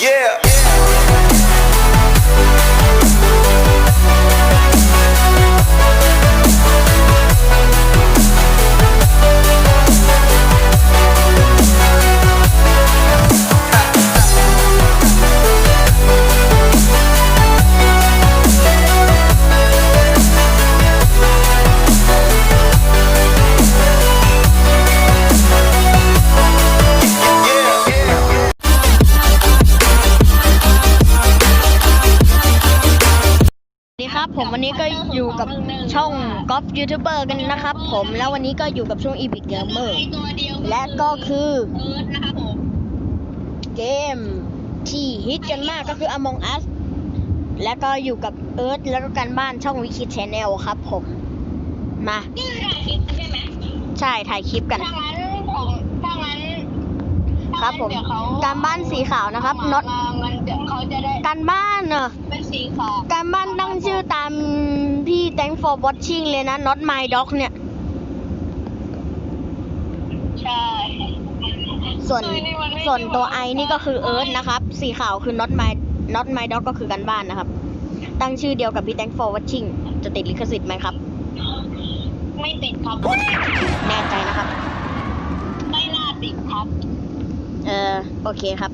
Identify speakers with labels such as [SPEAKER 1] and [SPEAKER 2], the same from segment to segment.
[SPEAKER 1] Yeah.
[SPEAKER 2] ครับ ผมวันนี้ก็อยู่กับช่องก๊อฟยูทูบเบอร์กันนะครับ ผมแล้ววันนี้ก็อยู่กับช่อง e p i c Gamer และก็คือเกมที่ฮิตกันมากก็คือ Among Us และก็อยู่กับเอิร์ธแล้วก็การบ้านช่องวิคิดชแนลครับ ผมมา
[SPEAKER 3] ใช่
[SPEAKER 2] ถ่ายคลิปกัน
[SPEAKER 3] ถ้างั้นผม
[SPEAKER 2] ครับผมการบ้านสีขาวนะครับน็อต
[SPEAKER 3] มามันเดี๋ยวเขาจะได้
[SPEAKER 2] การบ้านเนอะ
[SPEAKER 3] เป็นสีขาว
[SPEAKER 2] การบ้านตั้งชื่อตามพี่ thank for watching เลยนะ not my dog เนี่ย
[SPEAKER 3] ใช่
[SPEAKER 2] ส่วน
[SPEAKER 3] เออนี่มันไม่
[SPEAKER 2] ส่วนตัว
[SPEAKER 3] ได้
[SPEAKER 2] ไอ
[SPEAKER 3] ว่า
[SPEAKER 2] นี่ก็คือเอิร์ธนะครับ สีขาวคือ not my not my dog ก็คือกันบ้านนะครับ ตั้งชื่อเดียวกับพี่ thank for watching จะติดลิขสิทธิ์ไหมครับ
[SPEAKER 3] ไม่ติดครับ
[SPEAKER 2] แน่ใจนะครับ
[SPEAKER 3] ไม่น่าติดครับ
[SPEAKER 2] เออโอเคครับ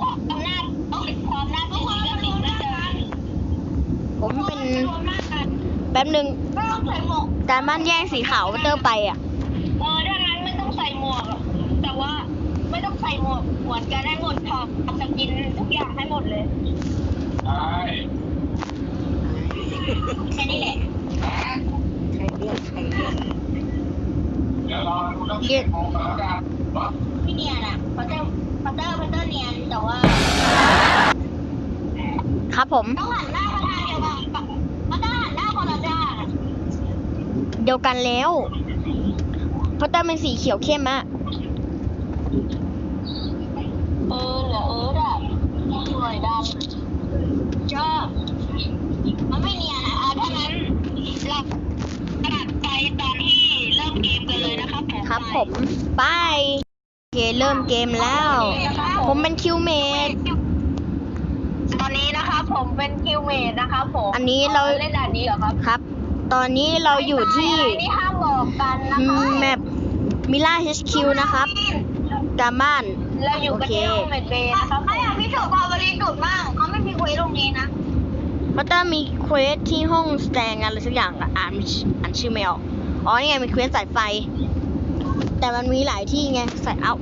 [SPEAKER 3] ความน่าโอ้ยความน่าติดก็ติดนะจ๊ะ
[SPEAKER 2] ผมเป็น
[SPEAKER 3] ความน่าติด
[SPEAKER 2] แป๊บหนึ่ง
[SPEAKER 3] ไม่ต้องใส่หมวก
[SPEAKER 2] การบ้านแย่งสีขาวเตอร์ไปอะ
[SPEAKER 3] เออถ้างั้นไม่ต้องใส่หมวกอะแต่ว่าไม่ต้องใส่หมวกเหมือนกันให้หมดทองสกินทุกอย่างให้หมดเลยแค่นี้แหละ
[SPEAKER 2] ใครเรียกใครเรียกเรียก
[SPEAKER 3] พี่เนียนอะเขาจะพัตเตอร์พัตเตอร์เนียนแต่ว่า
[SPEAKER 2] ครับผม
[SPEAKER 3] ต้องหันหน้ามาทางเดียวกันพัตเตอร์หันหน้าคนละด้านอะ
[SPEAKER 2] เดียวกันแล้ว เพราะเตอร์เป็นสีเขียวเข้มอะ
[SPEAKER 3] เออเหลือเอออะสวยดำชอบมันไม่เนียนอะอะถ้างั้นเราตัดไปตอนที่เริ่มเกมกันเลยนะครับผม
[SPEAKER 2] ครับผมไปโอเคเริ่มเกมแล้ว ผมเป็นคิวเมด
[SPEAKER 3] ตอนนี้นะครับผมเป็นคิวเมดนะครับผม
[SPEAKER 2] อันนี้เรา
[SPEAKER 3] เล่นด่านนี้เหรอครับ
[SPEAKER 2] ครับ ตอนนี้เราอยู่ที่
[SPEAKER 3] ไม่ห้ามบอกกันนะคะ
[SPEAKER 2] แมปมิล่า HQ นะครับการบ้าน
[SPEAKER 3] เราอยู่กันที่
[SPEAKER 2] โอเค
[SPEAKER 3] ห้องเมดเบย์นะครับเขาอยากพิสูจน์ความบริสุทธิ์มากเขาไม่มีคุยตรงนี้นะ
[SPEAKER 2] พัตเตอร์มีเควสที่ห้องสแตงอะไรสักอย่างอะอ่านอ่านชื่อไม่ออกอ๋อนี่ไงมีเควสสายไฟ แต่มันมีหลายที่ไงสายเอา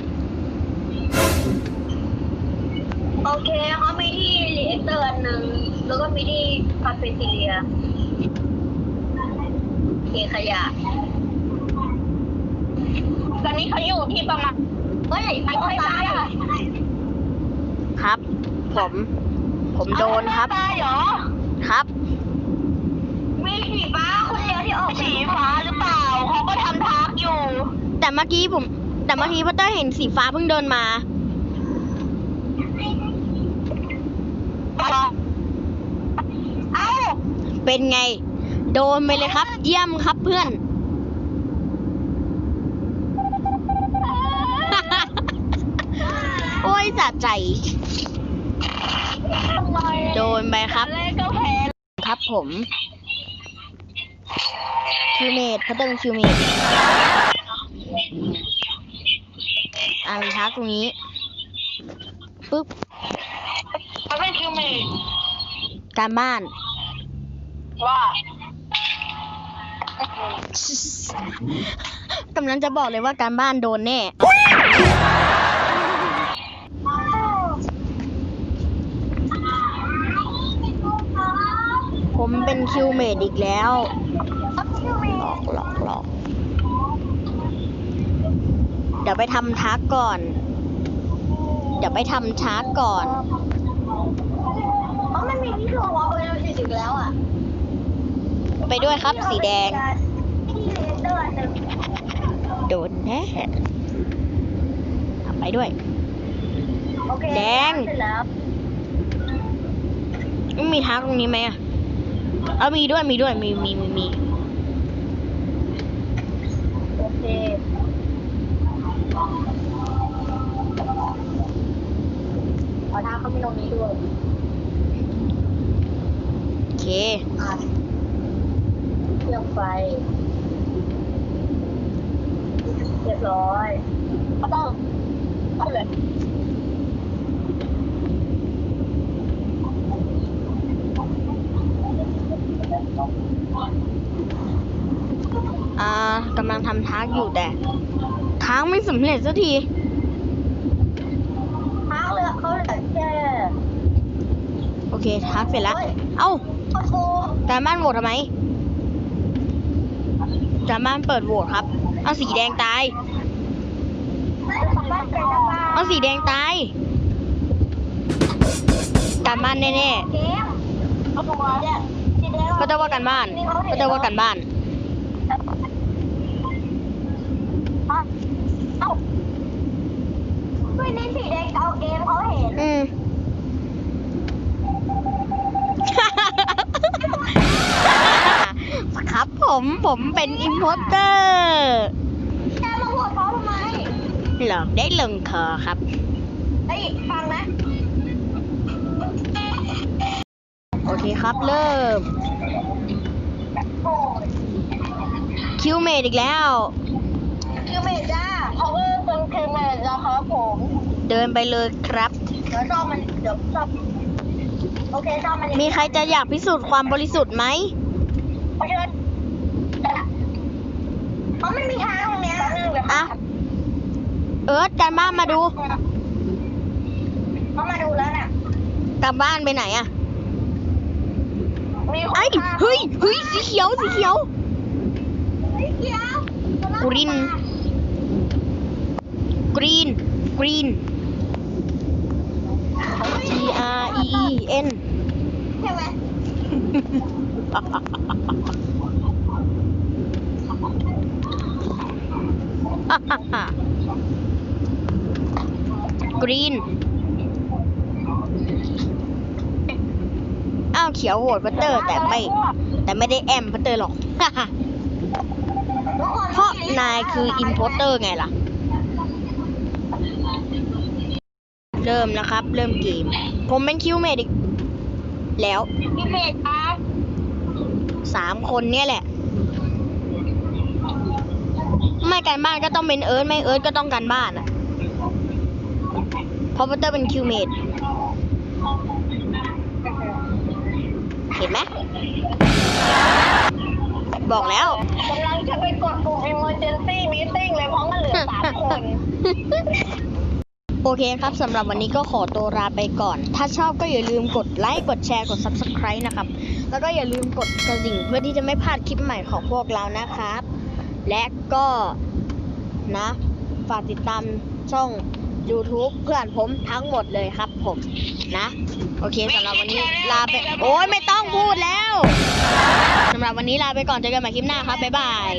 [SPEAKER 3] โอเคเขามีที่รีแอคเตอร์อันหนึ่งแล้วก็มีที่คาเฟ่เทีย เทขยะ ตอนนี้เขาอยู่ที่ประมาณเฮ้ยไฟฟ้าเหรอ
[SPEAKER 2] ครับ ผม ผมโดนครับ
[SPEAKER 3] ตายเหรอ
[SPEAKER 2] ครับ
[SPEAKER 3] มีสีฟ้าคนเดียวที่ออกสีฟ้าหรือเปล่าเขาก็ทำทักอยู่
[SPEAKER 2] แต่เมื่อกี้ผม แต่เมื่อกี้พัตเตอร์เห็นสีฟ้าเพิ่งเดินมา
[SPEAKER 3] เอ้า
[SPEAKER 2] เป็นไง โดนไปเลยครับ เยี่ยมครับเพื่อน โอ้ยสะใจ
[SPEAKER 3] ทำไม
[SPEAKER 2] โดนไปครับ
[SPEAKER 3] แรกก็แพ้
[SPEAKER 2] ครับผม คิวเมดพัตเตอร์เป็นคิวเมดอ่ามีทักตรงนี้ ปึ๊บ
[SPEAKER 3] เขาเป็นคิวเมด
[SPEAKER 2] การบ้าน
[SPEAKER 3] ว่า
[SPEAKER 2] กำลังจะบอกเลยว่าการบ้านโดนแน่ ผมเป็นคิวเมดอีกแล้ว หลอกหลอกหลอก เดี๋ยวไปทำทักก่อน เดี๋ยวไปทำทักก่อน
[SPEAKER 3] เพราะมันมีที่ถูกว่าเป็นสีอีกแล้วอะ
[SPEAKER 2] ไปด้วยครับ สีแดง โดนแน่ไปด้วย แดงมีทักตรงนี้ไหมอะเอามีด้วยมีด้วยมีมีมีมี
[SPEAKER 3] โอเค
[SPEAKER 2] โอ
[SPEAKER 3] ทางเขามีตรงนี้ด้วย
[SPEAKER 2] โอเค
[SPEAKER 3] เครื่องไฟ เรียบร้อยก็ต้องเอาเลย
[SPEAKER 2] อ่ากำลังทำทาร์กอยู่แต่ทาร์กไม่สำเร็จสักที
[SPEAKER 3] ทางเรือเขาเหลือแค่
[SPEAKER 2] โอเคทาร์กเสร็จแล้ว
[SPEAKER 3] เฮ้ย
[SPEAKER 2] เอ้า
[SPEAKER 3] โอ้โห
[SPEAKER 2] การบ้านโหวตทำไม การบ้านเปิดโหวตครับ เอาสีแดงตาย
[SPEAKER 3] เอา
[SPEAKER 2] สีแดงตายการบ้านแน่
[SPEAKER 3] เกมเอาตัวเนี่ยสีแดง
[SPEAKER 2] ๆก็จะว่าการบ้านก็จะว่าการบ้าน
[SPEAKER 3] เอ้าไม่นี่สีแดงเอาเกมเขาเห็น
[SPEAKER 2] ผมผมเป็นอิมโพสเตอร์
[SPEAKER 3] แกมาหัวเขาทำไม
[SPEAKER 2] หลอกได้ลงคอครับ
[SPEAKER 3] ไอ้ยฟังนะ
[SPEAKER 2] โอเคครับเริ่ม
[SPEAKER 3] โอ้ย
[SPEAKER 2] คิวเมดอีกแล้ว
[SPEAKER 3] คือเมจ้าเขาก็เป็นคือเมจ้าครับผม
[SPEAKER 2] เดินไปเลยครับ
[SPEAKER 3] เดี๋ยวชอบมันเดี๋ยวชอบโอเคชอบมัน
[SPEAKER 2] มีใครจะอยากพิสูจน์ความบริสุทธิ์ไหม
[SPEAKER 3] เพราะฉะนั้นเพราะ มันมีทางตรงเนี้ย
[SPEAKER 2] อะเอิร์ธการบ้านมาดู
[SPEAKER 3] เขามาดูแล้วน่ะ
[SPEAKER 2] กลับบ้านไปไหนอะ
[SPEAKER 3] มีคน
[SPEAKER 2] ไอ้ย
[SPEAKER 3] ฆ่า
[SPEAKER 2] เฮ้ยเฮ้ยสีเขียวสีเขียว
[SPEAKER 3] สีเขียว
[SPEAKER 2] กรีนกรีนกรีน G R E E N
[SPEAKER 3] ใช่ไหม
[SPEAKER 2] กรีนอ้าวเขียวโหวตพัตเตอร์ แต่ไม่ แต่ไม่ได้แอมพัตเตอร์หรอก
[SPEAKER 3] ทุกคน
[SPEAKER 2] เพราะนายคืออิมโพสเตอร์ไงล่ะ เริ่มนะครับ เริ่มเกม ผมเป็นคิวเมดอีก แล้ว
[SPEAKER 3] พี่เมฆครับ
[SPEAKER 2] สามคนเนี่ยแหละ ไม่การบ้านก็ต้องเป็นเอิร์ธไม่เอิร์ธก็ต้องการบ้านอะ เพราะพัตเตอร์เป็นคิวเมดเห็นไหมบอกแล้ว
[SPEAKER 3] กำลังจะไปกดปุ่ม emergency meeting เลยเพราะมันเหลือสามคน
[SPEAKER 2] โอเคครับสำหรับวันนี้ก็ขอตัวลาไปก่อน ถ้าชอบก็อย่าลืมกดไลค์ กดแชร์ กด Subscribe นะครับ แล้วก็อย่าลืมกดกระดิ่งเพื่อที่จะไม่พลาดคลิปใหม่ของพวกเรานะครับ และก็นะ ฝากติดตามช่อง YouTube เพื่อนผมทั้งหมดเลยครับผมนะ โอเคสำหรับวันนี้ลาไป โอ้ยไม่ต้องพูดแล้วสำหรับวันนี้ลาไปก่อนเจอกันใหม่คลิปหน้าครับ บ๊ายบาย